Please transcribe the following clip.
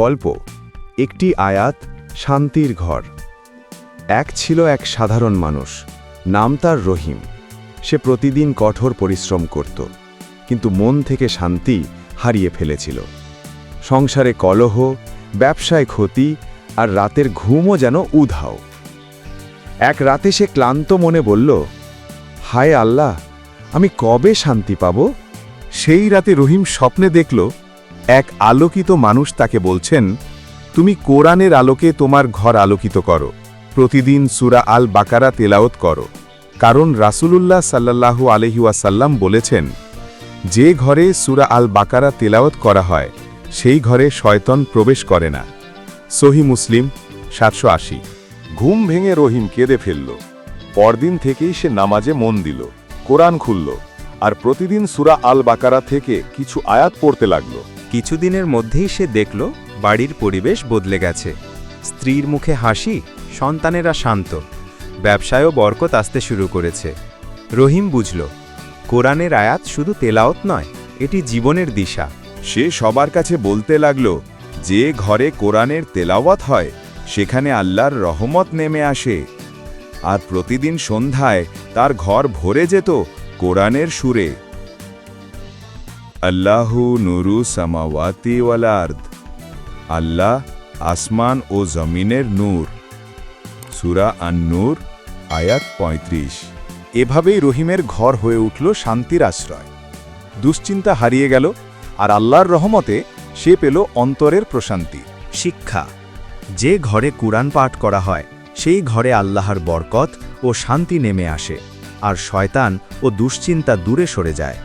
গল্প, একটি আয়াত, শান্তির ঘর। এক ছিল এক সাধারণ মানুষ, নাম তার রহিম। সে প্রতিদিন কঠোর পরিশ্রম করত, কিন্তু মন থেকে শান্তি হারিয়ে ফেলেছিল। সংসারে কলহ, ব্যবসায় ক্ষতি আর রাতের ঘুমও যেন উধাও। এক রাতে সে ক্লান্ত মনে বলল, হায় আল্লাহ, আমি কবে শান্তি পাব? সেই রাতে রহিম স্বপ্নে দেখল এক আলোকিত মানুষ তাকে বলছেন, তুমি কোরআনের আলোকে তোমার ঘর আলোকিত করো। প্রতিদিন সুরা আল বাকারা তেলাওত করো। কারণ রাসূলুল্লাহ সাল্লাল্লাহু আলহিউসাল্লাম বলেছেন, যে ঘরে সুরা আল বাকারা তেলাওত করা হয়, সেই ঘরে শয়তন প্রবেশ করে না। সহি মুসলিম, সাতশো আশি। ঘুম ভেঙে রহিম কেঁদে ফেলল। পরদিন থেকেই সে নামাজে মন দিল, কোরআন খুলল, আর প্রতিদিন সুরা আল বাকারা থেকে কিছু আয়াত পড়তে লাগল। কিছুদিনের মধ্যেই সে দেখল বাড়ির পরিবেশ বদলে গেছে। স্ত্রীর মুখে হাসি, সন্তানেরা শান্ত। ব্যবসায়ও বরকত আসতে শুরু করেছে। রহিম বুঝল, কোরআনের আয়াত শুধু তেলাওত নয়, এটি জীবনের দিশা। সে সবার কাছে বলতে লাগল, যে ঘরে কোরআনের তেলাওয়াত হয়, সেখানে আল্লাহর রহমত নেমে আসে। আর প্রতিদিন সন্ধ্যায় তার ঘর ভরে যেত কোরআনের সুরে। আল্লাহু নুরু সামাওয়াতি ওয়াল আল্লাহ আসমান ও জমিনের নূর। সুরা আন নূর আয়াত ৩৫ এভাবেই রহিমের ঘর হয়ে উঠল শান্তির আশ্রয়। দুশ্চিন্তা হারিয়ে গেল, আর আল্লাহর রহমতে সে পেল অন্তরের প্রশান্তি। শিক্ষা, যে ঘরে কুরআন পাঠ করা হয়, সেই ঘরে আল্লাহর বরকত ও শান্তি নেমে আসে, আর শয়তান ও দুশ্চিন্তা দূরে সরে যায়।